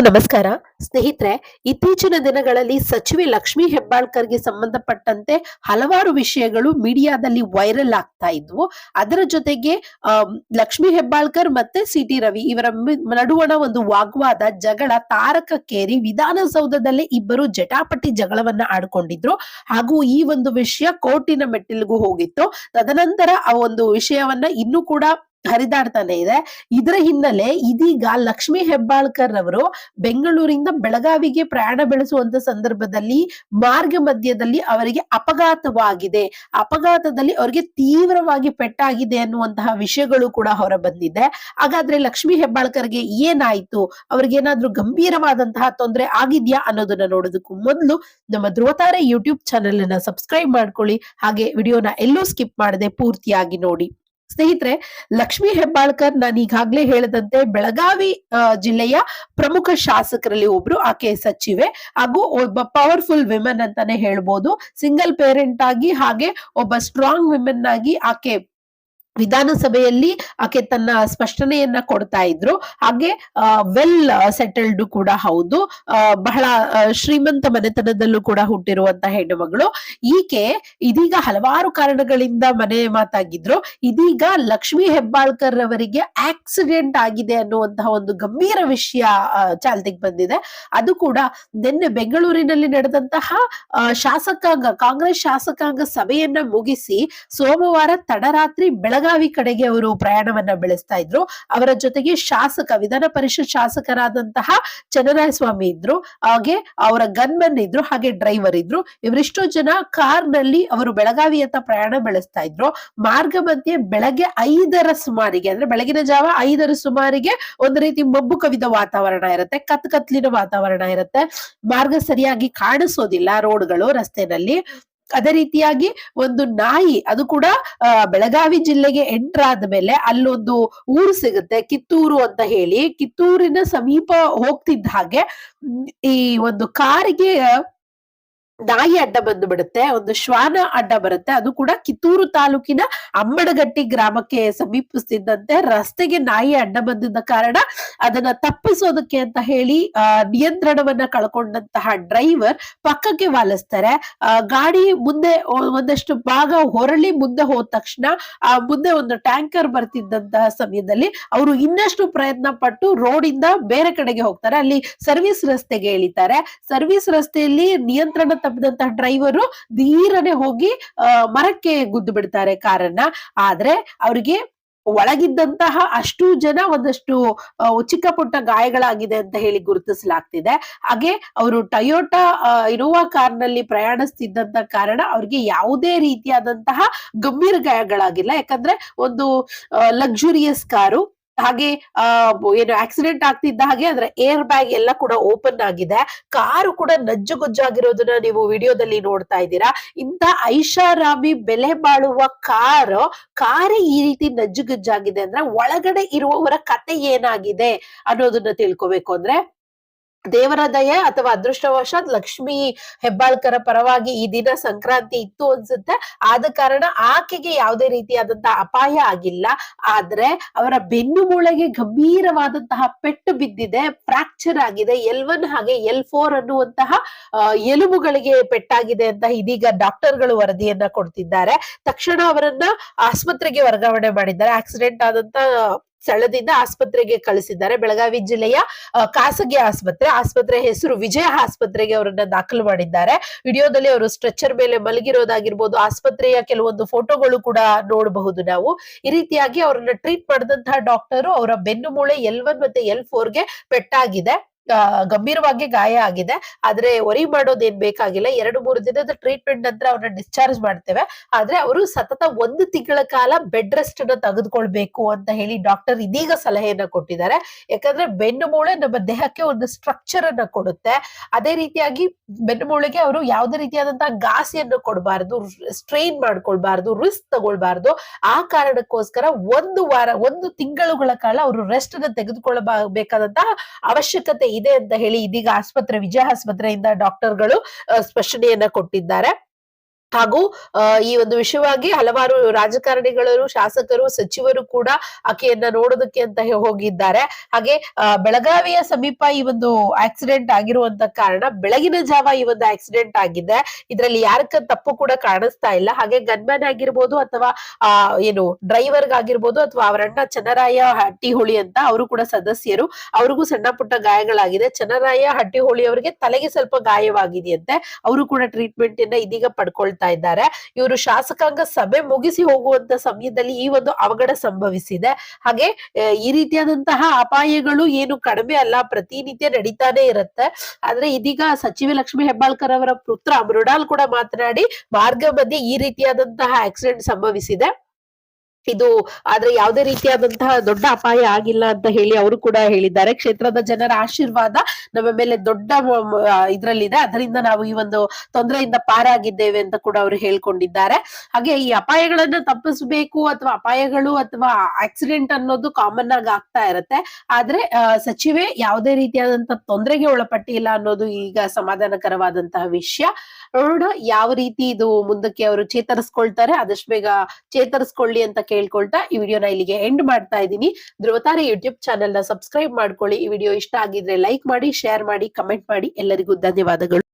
ಎಲ್ರಿಗೂ ನಮಸ್ಕಾರ. ಸ್ನೇಹಿತರೆ, ಇತ್ತೀಚಿನ ದಿನಗಳಲ್ಲಿ ಸಚಿವೆ ಲಕ್ಷ್ಮಿ ಹೆಬ್ಬಾಳ್ಕರ್ಗೆ ಸಂಬಂಧಪಟ್ಟಂತೆ ಹಲವಾರು ವಿಷಯಗಳು ಮೀಡಿಯಾದಲ್ಲಿ ವೈರಲ್ ಆಗ್ತಾ ಇದ್ವು. ಅದರ ಜೊತೆಗೆ ಲಕ್ಷ್ಮೀ ಲಕ್ಷ್ಮಿ ಹೆಬ್ಬಾಳ್ಕರ್ ಮತ್ತೆ ಸಿ ಟಿ ರವಿ ಇವರ ನಡುವಣ ಒಂದು ವಾಗ್ವಾದ ಜಗಳ ತಾರಕಕ್ಕೇರಿ ವಿಧಾನಸೌಧದಲ್ಲೇ ಇಬ್ಬರು ಜಟಾಪಟಿ ಜಗಳವನ್ನ ಆಡ್ಕೊಂಡಿದ್ರು. ಹಾಗೂ ಈ ಒಂದು ವಿಷಯ ಕೋರ್ಟಿನ ಮೆಟ್ಟಿಲಿಗೂ ಹೋಗಿತ್ತು. ತದನಂತರ ಆ ಒಂದು ವಿಷಯವನ್ನ ಇನ್ನೂ ಕೂಡ ಹರಿದಾಡ್ತಾನೆ ಇದೆ. ಇದರ ಹಿನ್ನೆಲೆ ಇದೀಗ ಲಕ್ಷ್ಮಿ ಹೆಬ್ಬಾಳ್ಕರ್ ಅವರು ಬೆಂಗಳೂರಿಂದ ಬೆಳಗಾವಿಗೆ ಪ್ರಯಾಣ ಬೆಳೆಸುವಂತ ಸಂದರ್ಭದಲ್ಲಿ ಮಾರ್ಗ ಮಧ್ಯದಲ್ಲಿ ಅವರಿಗೆ ಅಪಘಾತವಾಗಿದೆ. ಅಪಘಾತದಲ್ಲಿ ಅವರಿಗೆ ತೀವ್ರವಾಗಿ ಪೆಟ್ಟಾಗಿದೆ ಅನ್ನುವಂತಹ ವಿಷಯಗಳು ಕೂಡ ಹೊರ ಬಂದಿದೆ. ಹಾಗಾದ್ರೆ ಲಕ್ಷ್ಮಿ ಹೆಬ್ಬಾಳ್ಕರ್ಗೆ ಏನಾಯ್ತು? ಅವ್ರಿಗೆ ಏನಾದ್ರೂ ಗಂಭೀರವಾದಂತಹ ತೊಂದರೆ ಆಗಿದ್ಯಾ ಅನ್ನೋದನ್ನ ನೋಡೋದಕ್ಕೂ ಮೊದಲು ನಮ್ಮ ಧ್ರುವತಾರೆ ಯೂಟ್ಯೂಬ್ ಚಾನೆಲ್ ಅನ್ನ ಸಬ್ಸ್ಕ್ರೈಬ್ ಮಾಡ್ಕೊಳ್ಳಿ. ಹಾಗೆ ವಿಡಿಯೋನ ಎಲ್ಲೂ ಸ್ಕಿಪ್ ಮಾಡದೆ ಪೂರ್ತಿಯಾಗಿ ನೋಡಿ. ಸ್ನೇಹಿತರೆ, ಲಕ್ಷ್ಮಿ ಹೆಬ್ಬಾಳ್ಕರ್ ನಾನು ಈಗಾಗಲೇ ಹೇಳದಂತೆ ಬೆಳಗಾವಿ ಜಿಲ್ಲೆಯ ಪ್ರಮುಖ ಶಾಸಕರಲ್ಲಿ ಒಬ್ರು, ಆಕೆ ಸಚಿವೆ ಹಾಗೂ ಒಬ್ಬ ಪವರ್ಫುಲ್ ವಿಮೆನ್ ಅಂತಾನೆ ಹೇಳ್ಬೋದು. ಸಿಂಗಲ್ ಪೇರೆಂಟ್ ಆಗಿ ಹಾಗೆ ಒಬ್ಬ ಸ್ಟ್ರಾಂಗ್ ವಿಮೆನ್ ಆಗಿ ಆಕೆ ವಿಧಾನಸಭೆಯಲ್ಲಿ ಆಕೆ ತನ್ನ ಸ್ಪಷ್ಟನೆಯನ್ನ ಕೊಡ್ತಾ ಇದ್ರು. ಹಾಗೆ ವೆಲ್ ಸೆಟಲ್ಡ್ ಕೂಡ ಹೌದು. ಬಹಳ ಶ್ರೀಮಂತ ಮನೆತನದಲ್ಲೂ ಕೂಡ ಹುಟ್ಟಿರುವಂತ ಹೆಣ್ಣುಮಗಳು. ಈಕೆ ಇದೀಗ ಹಲವಾರು ಕಾರಣಗಳಿಂದ ಮನೆ ಮಾತಾಗಿದ್ರು. ಇದೀಗ ಲಕ್ಷ್ಮಿ ಹೆಬ್ಬಾಳ್ಕರ್ ಅವರಿಗೆ ಆಕ್ಸಿಡೆಂಟ್ ಆಗಿದೆ ಅನ್ನುವಂತಹ ಒಂದು ಗಂಭೀರ ವಿಷಯ ಚಾಲ್ತಿಗೆ ಬಂದಿದೆ. ಅದು ಕೂಡ ನಿನ್ನೆ ಬೆಂಗಳೂರಿನಲ್ಲಿ ನಡೆದಂತಹ ಶಾಸಕಾಂಗ, ಕಾಂಗ್ರೆಸ್ ಶಾಸಕಾಂಗ ಸಭೆಯನ್ನ ಮುಗಿಸಿ ಸೋಮವಾರ ತಡರಾತ್ರಿ ಬೆಳಗಾವಿ ಕಡೆಗೆ ಅವರು ಪ್ರಯಾಣವನ್ನ ಬೆಳೆಸ್ತಾ ಇದ್ರು. ಅವರ ಜೊತೆಗೆ ಶಾಸಕ, ವಿಧಾನ ಪರಿಷತ್ ಶಾಸಕರಾದಂತಹ ಚನ್ನರಾಯಸ್ವಾಮಿ ಇದ್ರು. ಹಾಗೆ ಅವರ ಗನ್ಮನ್ ಇದ್ರು, ಹಾಗೆ ಡ್ರೈವರ್ ಇದ್ರು. ಇವರಿಷ್ಟೋ ಜನ ಕಾರ್ನಲ್ಲಿ ಅವರು ಬೆಳಗಾವಿಯತ್ತ ಪ್ರಯಾಣ ಬೆಳೆಸ್ತಾ ಇದ್ರು. ಮಾರ್ಗ ಮಧ್ಯೆ ಬೆಳಗ್ಗೆ ಐದರ ಸುಮಾರಿಗೆ, ಅಂದ್ರೆ ಬೆಳಗಿನ ಜಾವ ಐದರ ಸುಮಾರಿಗೆ ಒಂದು ರೀತಿ ಮಬ್ಬು ಕವಿದ ವಾತಾವರಣ ಇರುತ್ತೆ. ಕತ್ ಕತ್ಲಿನ ವಾತಾವರಣ ಇರುತ್ತೆ. ಮಾರ್ಗ ಸರಿಯಾಗಿ ಕಾಣಿಸೋದಿಲ್ಲ ರೋಡ್ಗಳು ರಸ್ತೆನಲ್ಲಿ. ಅದೇ ರೀತಿಯಾಗಿ ಒಂದು ನಾಯಿ ಅದು ಕೂಡ ಬೆಳಗಾವಿ ಜಿಲ್ಲೆಗೆ ಎಂಟರ್ ಆದ್ಮೇಲೆ ಅಲ್ಲೊಂದು ಊರು ಸಿಗುತ್ತೆ, ಕಿತ್ತೂರು ಅಂತ ಹೇಳಿ. ಕಿತ್ತೂರಿನ ಸಮೀಪ ಹೋಗ್ತಿದ್ದ ಹಾಗೆ, ಈ ಒಂದು ಕಾರಿಗೆ ನಾಯಿ ಅಡ್ಡ ಬಂದು ಬಿಡುತ್ತೆ ಒಂದು ಶ್ವಾನ ಅಡ್ಡ ಬರುತ್ತೆ, ಅದು ಕೂಡ ಕಿತ್ತೂರು ತಾಲೂಕಿನ ಅಂಬಡಗಟ್ಟಿ ಗ್ರಾಮಕ್ಕೆ ಸಮೀಪಿಸ್ತಿದ್ದಂತೆ ರಸ್ತೆಗೆ ನಾಯಿ ಅಡ್ಡ ಬಂದಿದ್ದ ಕಾರಣ ಅದನ್ನ ತಪ್ಪಿಸೋದಕ್ಕೆ ಅಂತ ಹೇಳಿ, ಆ, ನಿಯಂತ್ರಣವನ್ನ ಕಳ್ಕೊಂಡಂತಹ ಡ್ರೈವರ್ ಪಕ್ಕಕ್ಕೆ ವಾಲಿಸ್ತಾರೆ. ಗಾಡಿ ಮುಂದೆ ಒಂದಷ್ಟು ಭಾಗ ಹೊರಳಿ ಮುಂದೆ ಹೋದ ತಕ್ಷಣ, ಆ, ಮುಂದೆ ಒಂದು ಟ್ಯಾಂಕರ್ ಬರ್ತಿದ್ದಂತಹ ಸಮಯದಲ್ಲಿ ಅವರು ಇನ್ನಷ್ಟು ಪ್ರಯತ್ನ ಪಟ್ಟು ರೋಡ್ ಇಂದ ಬೇರೆ ಕಡೆಗೆ ಹೋಗ್ತಾರೆ. ಅಲ್ಲಿ ಸರ್ವಿಸ್ ರಸ್ತೆಗೆ ಇಳಿತಾರೆ. ಸರ್ವಿಸ್ ರಸ್ತೆಯಲ್ಲಿ ನಿಯಂತ್ರಣ ತಪ್ಪಿದಂತಹ ಡ್ರೈವರು ಧೀರನೆ ಹೋಗಿ ಮರಕ್ಕೆ ಗುದ್ದು ಬಿಡ್ತಾರೆ ಕಾರನ್ನ. ಆದ್ರೆ ಅವ್ರಿಗೆ ಒಳಗಿದ್ದಂತಹ ಅಷ್ಟು ಜನ ಒಂದಷ್ಟು ಚಿಕ್ಕ ಪುಟ್ಟ ಗಾಯಗಳಾಗಿದೆ ಅಂತ ಹೇಳಿ ಗುರುತಿಸಲಾಗ್ತಿದೆ. ಹಾಗೆ ಅವರು ಟಯೋಟಾ ಇನೋವಾ ಕಾರ್ನಲ್ಲಿ ಪ್ರಯಾಣಿಸ್ತಿದ್ದಂತ ಕಾರಣ ಅವ್ರಿಗೆ ಯಾವುದೇ ರೀತಿಯಾದಂತಹ ಗಂಭೀರ ಗಾಯಗಳಾಗಿಲ್ಲ. ಯಾಕಂದ್ರೆ ಒಂದು ಲಕ್ಸುರಿಯಸ್ ಕಾರು. ಹಾಗೆ ಏನು ಆಕ್ಸಿಡೆಂಟ್ ಆಗ್ತಿದ್ದ ಹಾಗೆ ಅದರ ಏರ್ ಬ್ಯಾಗ್ ಎಲ್ಲ ಕೂಡ ಓಪನ್ ಆಗಿದೆ. ಕಾರು ಕೂಡ ನಜ್ಜುಗುಜ್ಜಾಗಿರೋದನ್ನ ನೀವು ವಿಡಿಯೋದಲ್ಲಿ ನೋಡ್ತಾ ಇದ್ದೀರಾ. ಇಂತ ಐಷಾರಾಮಿ ಬೆಲೆ ಬಾಳುವ ಕಾರು, ಕಾರೇ ಈ ರೀತಿ ನಜ್ಜುಗುಜ್ಜಾಗಿದೆ ಅಂದ್ರೆ ಒಳಗಡೆ ಇರುವವರ ಕತೆ ಏನಾಗಿದೆ ಅನ್ನೋದನ್ನ ತಿಳ್ಕೊಬೇಕು ಅಂದ್ರೆ ದೇವರ ದಯೆ ಅಥವಾ ಅದೃಷ್ಟವಶಾತ್ ಲಕ್ಷ್ಮಿ ಹೆಬ್ಬಾಳ್ಕರ ಪರವಾಗಿ ಈ ದಿನ ಸಂಕ್ರಾಂತಿ ಇತ್ತು ಅನ್ಸುತ್ತೆ. ಆದ ಕಾರಣ ಆಕೆಗೆ ಯಾವುದೇ ರೀತಿಯಾದಂತಹ ಅಪಾಯ ಆಗಿಲ್ಲ. ಆದ್ರೆ ಅವರ ಬೆನ್ನು ಮೂಳೆಗೆ ಗಂಭೀರವಾದಂತಹ ಪೆಟ್ಟು ಬಿದ್ದಿದೆ, ಫ್ರಾಕ್ಚರ್ ಆಗಿದೆ, ಎಲ್ ಒನ್ ಹಾಗೆ ಎಲ್ ಫೋರ್ ಅನ್ನುವಂತಹ ಎಲುಬುಗಳಿಗೆ ಪೆಟ್ಟಾಗಿದೆ ಅಂತ ಇದೀಗ ಡಾಕ್ಟರ್ಗಳು ವರದಿಯನ್ನ ಕೊಡ್ತಿದ್ದಾರೆ. ತಕ್ಷಣ ಅವರನ್ನ ಆಸ್ಪತ್ರೆಗೆ ವರ್ಗಾವಣೆ ಮಾಡಿದ್ದಾರೆ. ಆಕ್ಸಿಡೆಂಟ್ ಆದಂತ ಸ್ಥಳದಿಂದ ಆಸ್ಪತ್ರೆಗೆ ಕಳಿಸಿದ್ದಾರೆ. ಬೆಳಗಾವಿ ಜಿಲ್ಲೆಯ ಖಾಸಗಿ ಆಸ್ಪತ್ರೆ ಆಸ್ಪತ್ರೆ ಹೆಸರು ವಿಜಯ ಆಸ್ಪತ್ರೆಗೆ ಅವರನ್ನ ದಾಖಲು ಮಾಡಿದ್ದಾರೆ. ವಿಡಿಯೋದಲ್ಲಿ ಅವರು ಸ್ಟ್ರೆಚರ್ ಮೇಲೆ ಮಲಗಿರೋದಾಗಿರ್ಬೋದು, ಆಸ್ಪತ್ರೆಯ ಕೆಲವೊಂದು ಫೋಟೋಗಳು ಕೂಡ ನೋಡಬಹುದು ನಾವು. ಈ ರೀತಿಯಾಗಿ ಅವರನ್ನ ಟ್ರೀಟ್ ಮಾಡಿದಂತಹ ಡಾಕ್ಟರು ಅವರ ಬೆನ್ನು ಮೂಳೆ ಎಲ್ ಒನ್ ಮತ್ತೆ ಎಲ್ಗೆ ಪೆಟ್ಟಾಗಿದೆ. ಗಂಭೀರವಾಗಿ ಗಾಯ ಆಗಿದೆ. ಆದ್ರೆ ವರಿ ಮಾಡೋದೇನ್ ಬೇಕಾಗಿಲ್ಲ. ಎರಡು, ಮೂರು ದಿನದ ಟ್ರೀಟ್ಮೆಂಟ್ ನಂತರ ಅವ್ರನ್ನ ಡಿಸ್ಚಾರ್ಜ್ ಮಾಡ್ತೇವೆ. ಆದ್ರೆ ಅವರು ಸತತ ಒಂದು ತಿಂಗಳ ಕಾಲ ಬೆಡ್ ರೆಸ್ಟ್ ಅನ್ನ ತೆಗೆದುಕೊಳ್ಬೇಕು ಅಂತ ಹೇಳಿ ಡಾಕ್ಟರ್ ಇದೀಗ ಸಲಹೆಯನ್ನ ಕೊಟ್ಟಿದ್ದಾರೆ. ಯಾಕಂದ್ರೆ ಬೆನ್ನು ಮೂಳೆ ನಮ್ಮ ದೇಹಕ್ಕೆ ಒಂದು ಸ್ಟ್ರಕ್ಚರ್ ಅನ್ನ ಕೊಡುತ್ತೆ. ಅದೇ ರೀತಿಯಾಗಿ ಬೆನ್ನು ಮೂಳೆಗೆ ಅವರು ಯಾವುದೇ ರೀತಿಯಾದಂತಹ ಘಾಸಿಯನ್ನು ಕೊಡಬಾರ್ದು ಸ್ಟ್ರೈನ್ ಮಾಡ್ಕೊಳ್ಬಾರ್ದು ರಿಸ್ಕ್ ತಗೊಳ್ಬಾರ್ದು. ಆ ಕಾರಣಕ್ಕೋಸ್ಕರ ಒಂದು ವಾರ, ಒಂದು ತಿಂಗಳುಗಳ ಕಾಲ ಅವರು ರೆಸ್ಟ್ ಅನ್ನ ತೆಗೆದುಕೊಳ್ಳಬೇಕಾದಂತಹ ಅವಶ್ಯಕತೆ ಇದೆ ಅಂತ ಹೇಳಿ ಇದೀಗ ಆಸ್ಪತ್ರೆ ವಿಜಯ ಆಸ್ಪತ್ರೆಯಿಂದ ಡಾಕ್ಟರ್ಗಳು ಸ್ಪಷ್ಟನೆಯನ್ನ ಕೊಟ್ಟಿದ್ದಾರೆ. ಹಾಗೂ ಈ ಒಂದು ವಿಷಯವಾಗಿ ಹಲವಾರು ರಾಜಕಾರಣಿಗಳು ಶಾಸಕರು, ಸಚಿವರು ಕೂಡ ಆಕೆಯನ್ನ ನೋಡೋದಕ್ಕೆ ಅಂತ ಹೋಗಿದ್ದಾರೆ. ಹಾಗೆ ಬೆಳಗಾವಿಯ ಸಮೀಪ ಈ ಒಂದು ಆಕ್ಸಿಡೆಂಟ್ ಆಗಿರುವಂತ ಕಾರಣ ಬೆಳಗಿನ ಜಾವ ಈ ಒಂದು ಆಕ್ಸಿಡೆಂಟ್ ಆಗಿದೆ. ಇದರಲ್ಲಿ ಯಾರಕ್ಕ ತಪ್ಪು ಕೂಡ ಕಾಣಿಸ್ತಾ ಇಲ್ಲ. ಹಾಗೆ ಗನ್ಮ್ಯಾನ್ ಆಗಿರ್ಬೋದು ಅಥವಾ ಏನು ಡ್ರೈವರ್ ಆಗಿರ್ಬೋದು ಅಥವಾ ಅವರಣ್ಣ ಚನ್ನರಾಯ ಹಟ್ಟಿಹೊಳಿ ಅಂತ ಅವರು ಕೂಡ ಸದಸ್ಯರು. ಅವ್ರಿಗೂ ಸಣ್ಣ ಪುಟ್ಟ ಗಾಯಗಳಾಗಿದೆ. ಚನ್ನರಾಯ ಹಟ್ಟಿಹೊಳಿ ಅವರಿಗೆ ತಲೆಗೆ ಸ್ವಲ್ಪ ಗಾಯವಾಗಿದೆಯಂತೆ. ಅವರು ಕೂಡ ಟ್ರೀಟ್ಮೆಂಟ್ ಇದೀಗ ಇದೀಗ ಪಡ್ಕೊಳ್ತಾ ಇದ್ದಾರೆ. ಇವರು ಶಾಸಕಾಂಗ ಸಭೆ ಮುಗಿಸಿ ಹೋಗುವಂತ ಸಮಯದಲ್ಲಿ ಈ ಒಂದು ಅವಘಡ ಸಂಭವಿಸಿದೆ. ಹಾಗೆ ಈ ರೀತಿಯಾದಂತಹ ಅಪಾಯಗಳು ಏನು ಕಡಿಮೆ ಅಲ್ಲ, ಪ್ರತಿನಿತ್ಯ ನಡೀತಾನೆ ಇರುತ್ತೆ. ಆದ್ರೆ ಇದೀಗ ಸಚಿವೆ ಲಕ್ಷ್ಮಿ ಹೆಬ್ಬಾಳ್ಕರ್ ಅವರ ಪುತ್ರ ಮೃಣಾಲ್ ಕೂಡ ಮಾತನಾಡಿ, ಮಾರ್ಗ ಮಧ್ಯೆ ಈ ರೀತಿಯಾದಂತಹ ಆಕ್ಸಿಡೆಂಟ್ ಸಂಭವಿಸಿದೆ. ಇದು ಆದ್ರೆ ಯಾವುದೇ ರೀತಿಯಾದಂತಹ ದೊಡ್ಡ ಅಪಾಯ ಆಗಿಲ್ಲ ಅಂತ ಹೇಳಿ ಅವರು ಕೂಡ ಹೇಳಿದ್ದಾರೆ. ಕ್ಷೇತ್ರದ ಜನರ ಆಶೀರ್ವಾದ ನಮ್ಮ ಮೇಲೆ ದೊಡ್ಡ ಇದ್ರಲ್ಲಿದೆ. ಅದರಿಂದ ನಾವು ಈ ಒಂದು ತೊಂದರೆಯಿಂದ ಪಾರಾಗಿದ್ದೇವೆ ಅಂತ ಕೂಡ ಅವರು ಹೇಳ್ಕೊಂಡಿದ್ದಾರೆ. ಹಾಗೆ ಈ ಅಪಾಯಗಳನ್ನ ತಪ್ಪಿಸಬೇಕು ಅಥವಾ ಅಪಾಯಗಳು ಅಥವಾ ಆಕ್ಸಿಡೆಂಟ್ ಅನ್ನೋದು ಕಾಮನ್ ಆಗಿ ಆಗ್ತಾ ಇರತ್ತೆ. ಆದ್ರೆ ಸಚಿವೆ ಯಾವುದೇ ರೀತಿಯಾದಂತಹ ತೊಂದರೆಗೆ ಒಳಪಟ್ಟಿಲ್ಲ ಅನ್ನೋದು ಈಗ ಸಮಾಧಾನಕರವಾದಂತಹ ವಿಷಯ. ನೋಡೋಣ ಯಾವ ರೀತಿ ಇದು ಮುಂದಕ್ಕೆ ಅವರು ಚೇತರಿಸ್ಕೊಳ್ತಾರೆ. ಆದಷ್ಟು ಬೇಗ ಚೇತರಿಸ್ಕೊಳ್ಳಿ ಅಂತ ಕೇಳ್ಕೊಳ್ತಾ ಈ ವಿಡಿಯೋನ ಇಲ್ಲಿಗೆ ಎಂಡ್ ಮಾಡ್ತಾ ಇದ್ದೀನಿ. ಧ್ರುವತಾರೆ ಯೂಟ್ಯೂಬ್ ಚಾನೆಲ್ನ ಸಬ್ಸ್ಕ್ರೈಬ್ ಮಾಡ್ಕೊಳ್ಳಿ. ಈ ವಿಡಿಯೋ ಇಷ್ಟ ಆಗಿದ್ರೆ ಲೈಕ್ ಮಾಡಿ ಶೇರ್ ಮಾಡಿ ಕಮೆಂಟ್ ಮಾಡಿ. ಎಲ್ಲರಿಗೂ ಧನ್ಯವಾದಗಳು.